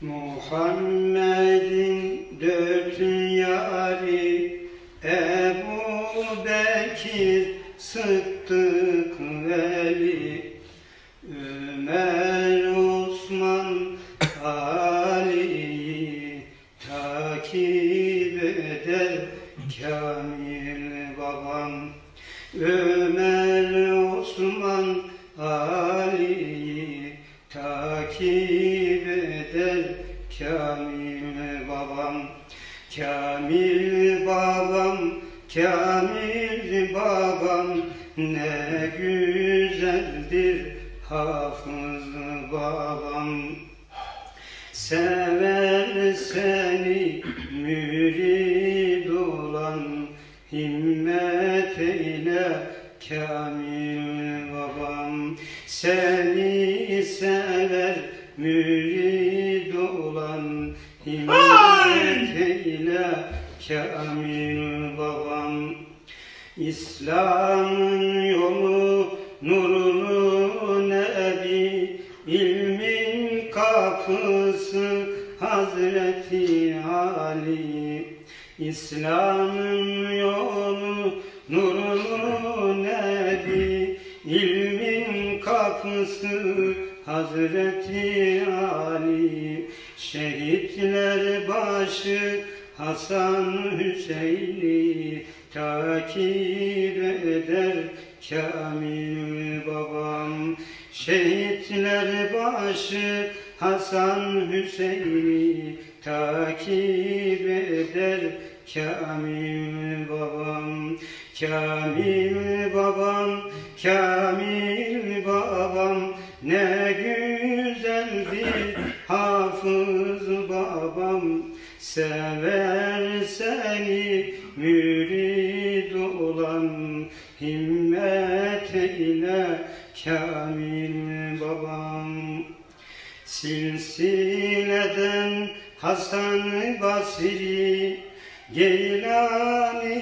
Muhammed'in dört yari Ebu Bekir Sıddık Veli Ömer Osman Ali'yi takip eder Kamil babam. Ömer Osman Ali'yi takip Kamil babam Kamil babam Kamil babam ne güzeldir hafız babam. Sever seni mürid olan himmet eyle Kamil babam. Seni sever mürid himmet eyle Kamil babam. İslam'ın yolu nurlu nebi ilmin kapısı Hazreti Ali. İslam'ın yolu nurlu nebi ilmin kapısı Hazreti Ali Şehitler başı Hasan Hüseyin'i takip eder Kamil babam. Şehitler başı Hasan Hüseyin'i takip eder Kamil babam. Kamil babam Kamil Sever seni mürid olan himmet ile Kamil babam. Silsileden Hasan Basri Geylanidir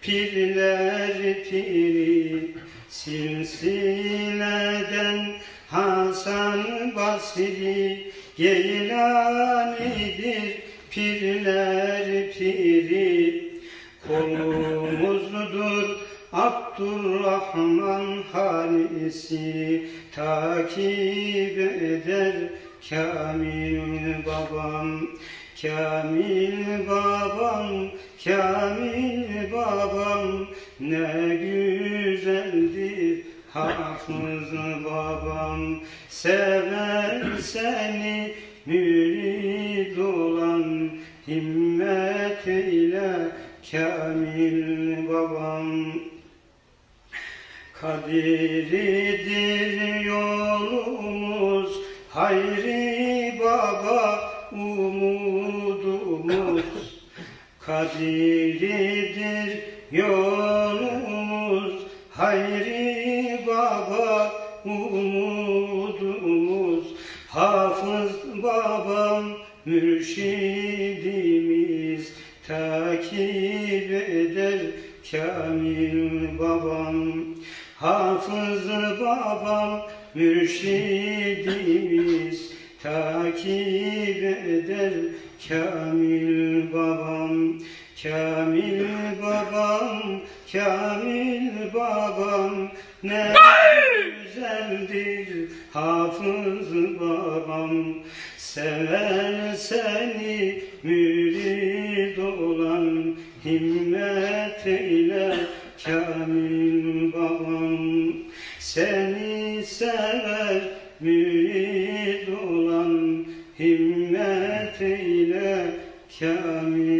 pirler piri Silsileden Hasan Basri Geylanidir pirler piri. Kolumuzdur Abdurrahman halisi takip eder Kamil babam. Kamil babam Kamil babam. Ne güzeldir hafız babam sever seni mürid olan himmet ile Kamil babam. Kadiridir yolumuz Hayri baba umudumuz. Kadiridir yolumuz Hayri baba umudumuz. Hafız babam mürşidimiz. Takip eder Kamil babam. Hafız babam mürşidimiz. Takip eder Kamil babam. Kamil babam Kamil babam Ne güzeldir hafız babam. Sever seni mürid olan himmet ile Kamil babam. Seni sever mürid olan himmet ile Kamil